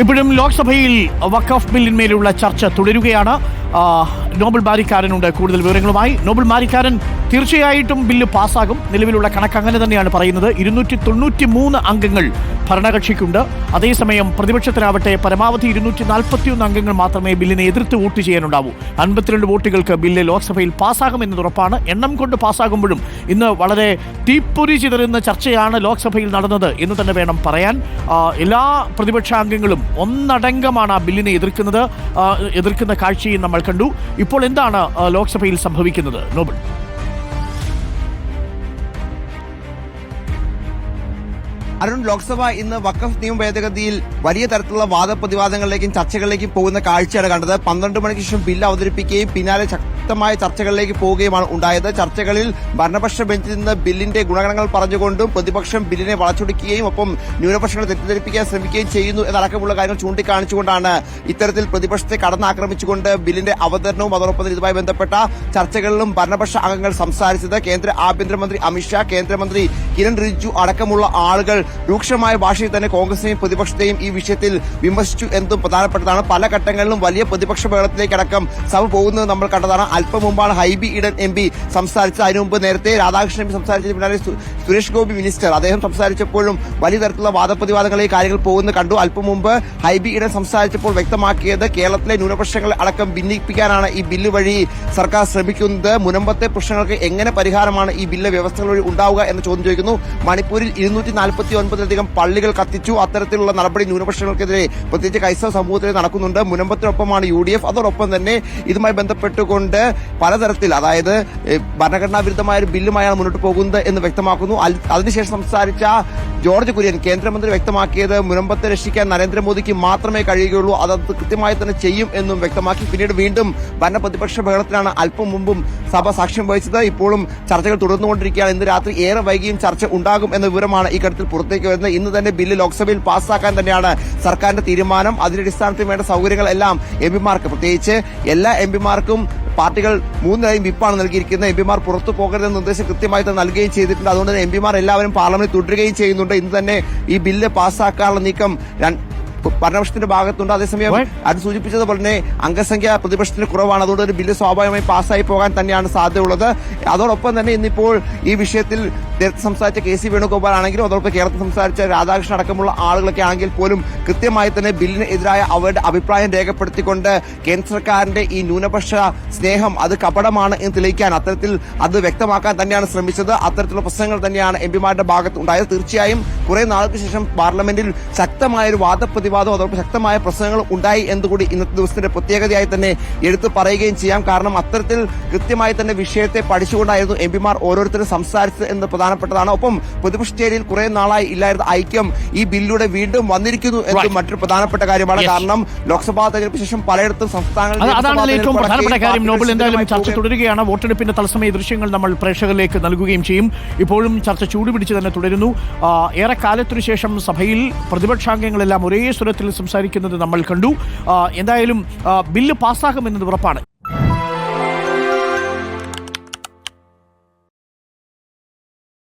ഇപ്പോഴും ലോക്സഭയിൽ വഖഫ് ബില്ലിന്മേലുള്ള ചർച്ച തുടരുകയാണ്. നോബൽ മാരിക്കാരനുണ്ട് കൂടുതൽ വിവരങ്ങളുമായി. നോബൽ മാരിക്കാരൻ തീർച്ചയായിട്ടും ബില്ല് പാസ്സാകും. നിലവിലുള്ള കണക്ക് അങ്ങനെ തന്നെയാണ് പറയുന്നത്. ഇരുന്നൂറ്റി തൊണ്ണൂറ്റി മൂന്ന് അംഗങ്ങൾ ഭരണകക്ഷിക്കുണ്ട്. അതേസമയം പ്രതിപക്ഷത്തിനാവട്ടെ പരമാവധി ഇരുന്നൂറ്റി നാൽപ്പത്തിയൊന്ന് അംഗങ്ങൾ മാത്രമേ ബില്ലിനെ എതിർത്ത് വോട്ട് ചെയ്യാനുണ്ടാവൂ. അൻപത്തിരണ്ട് വോട്ടുകൾക്ക് ബില്ല് ലോക്സഭയിൽ പാസ്സാകുമെന്നത് ഉറപ്പാണ് എണ്ണം കൊണ്ട് പാസ്സാകുമ്പോഴും ഇന്ന് വളരെ തീപ്പൊരി ചിതറുന്ന ചർച്ചയാണ് ലോക്സഭയിൽ നടന്നത് എന്ന് തന്നെ വേണം പറയാൻ. എല്ലാ പ്രതിപക്ഷാംഗങ്ങളും ഒന്നടങ്കമാണ് ആ ബില്ലിനെ എതിർക്കുന്നത്. എതിർക്കുന്ന കാഴ്ചയും നമ്മൾ കണ്ടു. ഇപ്പോൾ എന്താണ് ലോക്സഭയിൽ സംഭവിക്കുന്നത്? നോബൽ അരുൺ ലോക്സഭ ഇന്ന് വക്കഫ് നിയമ ഭേദഗതിയിൽ വലിയ തരത്തിലുള്ള വാദപ്രതിവാദങ്ങളിലേക്കും ചർച്ചകളിലേക്കും പോകുന്ന കാഴ്ചയാണ് കണ്ടത്. പന്ത്രണ്ട് മണിക്ക് ശേഷം ബില്ല് അവതരിപ്പിക്കുകയും പിന്നാലെ ശക്തമായ ചർച്ചകളിലേക്ക് പോവുകയുമാണ് ഉണ്ടായത്. ചർച്ചകളിൽ ഭരണപക്ഷ ബെഞ്ചിൽ നിന്ന് ബില്ലിന്റെ ഗുണഗണങ്ങൾ പറഞ്ഞുകൊണ്ടും പ്രതിപക്ഷം ബില്ലിനെ വളച്ചൊടിക്കുകയും ഒപ്പം ന്യൂനപക്ഷങ്ങളെ തെറ്റിദ്ധരിപ്പിക്കാൻ ശ്രമിക്കുകയും ചെയ്യുന്നു എന്നടക്കമുള്ള കാര്യങ്ങൾ ചൂണ്ടിക്കാണിച്ചുകൊണ്ടാണ് ഇത്തരത്തിൽ പ്രതിപക്ഷത്തെ കടന്നാക്രമിച്ചുകൊണ്ട് ബില്ലിന്റെ അവതരണവും അതോടൊപ്പം ഇതുമായി ബന്ധപ്പെട്ട ചർച്ചകളിലും ഭരണപക്ഷ അംഗങ്ങൾ സംസാരിച്ചത് കേന്ദ്ര ആഭ്യന്തരമന്ത്രി അമിത്ഷാ കേന്ദ്രമന്ത്രി കിരൺ റിജിജു അടക്കമുള്ള ആളുകൾ രൂക്ഷമായ ഭാഷയിൽ തന്നെ കോൺഗ്രസിനെയും പ്രതിപക്ഷത്തെയും ഈ വിഷയത്തിൽ വിമർശിച്ചു എന്നതും പ്രധാനപ്പെട്ടതാണ്. പല ഘട്ടങ്ങളിലും വലിയ പ്രതിപക്ഷ ബഹളത്തിലേക്കടക്കം സഭ പോകുന്നത് നമ്മൾ കണ്ടതാണ്. അല്പം മുമ്പാണ് ഹൈബി ഇടൻ എം പി സംസാരിച്ചത്. അതിനു മുമ്പ് നേരത്തെ രാധാകൃഷ്ണൻ എം പി സംസാരിച്ചതിന് പിന്നാലെ സുരേഷ് ഗോപി മിനിസ്റ്റർ. അദ്ദേഹം സംസാരിച്ചപ്പോഴും വലിയ തരത്തിലുള്ള വാദപ്രതിവാദങ്ങളെ കാര്യങ്ങൾ പോകുന്നത് കണ്ടു. അല്പം മുമ്പ് ഹൈബി ഇടൻ സംസാരിച്ചപ്പോൾ വ്യക്തമാക്കിയത് കേരളത്തിലെ ന്യൂനപക്ഷങ്ങളെ അടക്കം ഭിന്നിപ്പിക്കാനാണ് ഈ ബില്ല് വഴി സർക്കാർ ശ്രമിക്കുന്നത്. മുനമ്പത്തെ പ്രശ്നങ്ങൾക്ക് എങ്ങനെ പരിഹാരമാണ് ഈ ബില്ല് വ്യവസ്ഥകൾ വഴി ഉണ്ടാവുക എന്ന് ചോദ്യം ചോദിക്കുന്നു. മണിപ്പൂരിൽ ഇരുന്നൂറ്റി നാൽപ്പത്തി ഒൻപതിലധികം പള്ളികൾ കത്തിച്ചു. അത്തരത്തിലുള്ള നടപടി ന്യൂനപക്ഷങ്ങൾക്കെതിരെ പ്രത്യേകിച്ച് ക്രൈസ്തവ സമൂഹത്തിൽ നടക്കുന്നുണ്ട്. മുനമ്പത്തിനൊപ്പമാണ് യു ഡി എഫ്. അതോടൊപ്പം തന്നെ ഇതുമായി ബന്ധപ്പെട്ടുകൊണ്ട് പലതരത്തിൽ അതായത് ഭരണഘടനാ വിരുദ്ധമായ ഒരു ബില്ലുമായാണ് മുന്നോട്ട് പോകുന്നത് എന്ന് വ്യക്തമാക്കുന്നു. അതിനുശേഷം സംസാരിച്ച ജോർജ് കുര്യൻ കേന്ദ്രമന്ത്രി വ്യക്തമാക്കിയത് മുനമ്പത്തെ രക്ഷിക്കാൻ നരേന്ദ്രമോദിക്ക് മാത്രമേ കഴിയുകയുള്ളൂ അത് കൃത്യമായി തന്നെ ചെയ്യും എന്നും വ്യക്തമാക്കി. പിന്നീട് വീണ്ടും ഭരണ പ്രതിപക്ഷ ബഹളത്തിലാണ് അല്പം മുമ്പും സഭ സാക്ഷ്യം വഹിച്ചത്. ഇപ്പോഴും ചർച്ചകൾ തുടർന്നുകൊണ്ടിരിക്കുകയാണ്. ഇന്ന് രാത്രി ഏറെ വൈകിയും ചർച്ച ഉണ്ടാകും എന്ന വിവരമാണ് ഈ ഘട്ടത്തിൽ പുറത്തേക്ക് വരുന്നത്. ഇന്ന് തന്നെ ബില്ല് ലോക്സഭയിൽ പാസ്സാക്കാൻ തന്നെയാണ് സർക്കാരിന്റെ തീരുമാനം. അതിന്റെ അടിസ്ഥാനത്തിൽ വേണ്ട സൗകര്യങ്ങളെല്ലാം എം പിമാർക്ക് പ്രത്യേകിച്ച് എല്ലാ എം പിമാർക്കും പാർട്ടികൾ മൂന്നിലായും വിപ്പാണ് നൽകിയിരിക്കുന്നത്. എം പിമാർ പുറത്തു പോകരുതെന്ന നിർദ്ദേശം കൃത്യമായി തന്നെ നൽകുകയും ചെയ്തിട്ടുണ്ട്. അതുകൊണ്ട് തന്നെ എം പിമാർ എല്ലാവരും പാർലമെന്റിൽ തുടരുകയും ചെയ്യുന്നുണ്ട്. ഇന്ന് തന്നെ ഈ ബില്ല് പാസ്സാക്കാനുള്ള നീക്കം ഭരണപക്ഷത്തിന്റെ ഭാഗത്തുണ്ട്. അതേസമയം അത് സൂചിപ്പിച്ചതുപോലെ തന്നെ അംഗസംഖ്യ പ്രതിപക്ഷത്തിന് കുറവാണ്. അതുകൊണ്ട് ഒരു ബില്ല് സ്വാഭാവികമായി പാസ്സായി പോകാൻ തന്നെയാണ് സാധ്യതയുള്ളത്. അതോടൊപ്പം തന്നെ ഇന്നിപ്പോൾ ഈ വിഷയത്തിൽ നേരത്തെ സംസാരിച്ച കെ സി വേണുഗോപാൽ ആണെങ്കിലും അതോടൊപ്പം കേരളത്തിൽ സംസാരിച്ച രാധാകൃഷ്ണൻ അടക്കമുള്ള ആളുകളൊക്കെ ആണെങ്കിൽ പോലും കൃത്യമായി തന്നെ ബില്ലിന് എതിരായ അവരുടെ അഭിപ്രായം രേഖപ്പെടുത്തിക്കൊണ്ട് കേന്ദ്ര സർക്കാരിന്റെ ഈ ന്യൂനപക്ഷ സ്നേഹം അത് കപടമാണ് എന്ന് തെളിയിക്കാൻ അത്തരത്തിൽ അത് വ്യക്തമാക്കാൻ തന്നെയാണ് ശ്രമിച്ചത്. അത്തരത്തിലുള്ള പ്രശ്നങ്ങൾ തന്നെയാണ് എം പിമാരുടെ ഭാഗത്ത് ഉണ്ടായത് തീർച്ചയായും കുറെ നാൾക്ക് ശേഷം പാർലമെന്റിൽ ശക്തമായ ഒരു വാദപ്രതിവാദം അതോടൊപ്പം ശക്തമായ പ്രശ്നങ്ങൾ ഉണ്ടായി എന്നുകൂടി ഇന്നത്തെ ദിവസത്തിന്റെ പ്രത്യേകതയായി തന്നെ എടുത്തു പറയുകയും ചെയ്യാം. കാരണം അത്തരത്തിൽ കൃത്യമായി തന്നെ വിഷയത്തെ പഠിച്ചുകൊണ്ടായിരുന്നു എം പിമാർ ഓരോരുത്തരും സംസാരിച്ചത് എന്ന് പ്രധാനപ്പെട്ടതാണ് ഒപ്പം പൊതുപുഷ്ടേരിയിൽ കുറെ നാളായി ഇല്ലായിരുന്ന ഐക്യം ഈ ബില്ലിലൂടെ വീണ്ടും വന്നിരിക്കുന്നു എന്നത് മറ്റൊരു പ്രധാനപ്പെട്ട കാര്യമാണ്. കാരണം ലോക്സഭാ തെരഞ്ഞെടുപ്പ് ശേഷം പലയിടത്തും സംസ്ഥാനങ്ങളിൽ അത് ഏറ്റവും പ്രധാനപ്പെട്ട കാര്യം. നോബൽ എന്തായാലും ചർച്ച തുടരുകയാണ്. വോട്ടെടുപ്പിന്റെ തത്സമയ ദൃശ്യങ്ങൾ നമ്മൾ പ്രേക്ഷകരിലേക്ക് നൽകുകയും ചെയ്യും. ഇപ്പോഴും ചർച്ച ചൂടുപിടിച്ച് തന്നെ തുടരുന്നു. ഏറെ കാലത്തിനു ശേഷം സഭയിൽ പ്രതിപക്ഷാംഗങ്ങളെല്ലാം ഒരേ സ്വരത്തിൽ സംസാരിക്കുന്നത് നമ്മൾ കണ്ടു. എന്തായാലും ബില്ല് പാസ്സാകുമെന്നത് ഉറപ്പാണ്.